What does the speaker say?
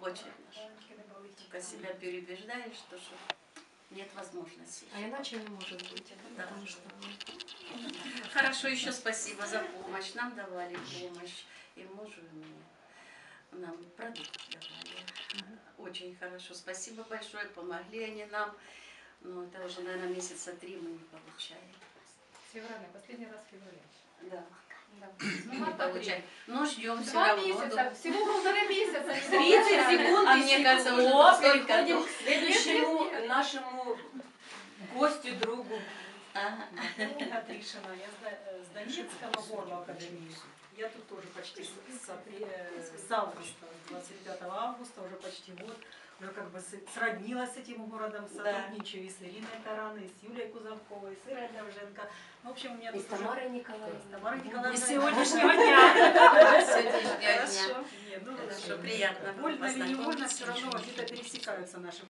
Очень. Только себя переубеждаешь, что, что нет возможности. А иначе не может быть. Да. Потому что ну, Хорошо, еще спасибо за помощь. Нам давали помощь. И мужу, и мне. Нам продукты давали. Очень хорошо. Спасибо большое. Помогли они нам. Но это уже, наверное, месяца три мы не получаем. Февраля, последний раз в феврале. Да. Ну, Не марта получаем. Но ждем все Два равно. месяца, всего полтора месяца. 30 секунд А и мне кажется, уже переходим ну. к следующему нашему гостю, другу. Ага. Ольга Тришина, я с э, с Донецкого горла академии. Я тут тоже почти с, с апре- с августа, с 25 августа, уже почти год. Уже как бы сроднилась с этим городом, сотрудничаю и с Ириной Тараной, и с Юлией Кузовковой, и с Ирой Довженко. Ну, в общем, у меня И тут с уже- Тамарой с Николаевной. Тамарой Николаевной. И с с сегодняшнего дня. Сегодняшнего дня. Приятно Больно или не больно, познакомиться. все равно где-то пересекаются наши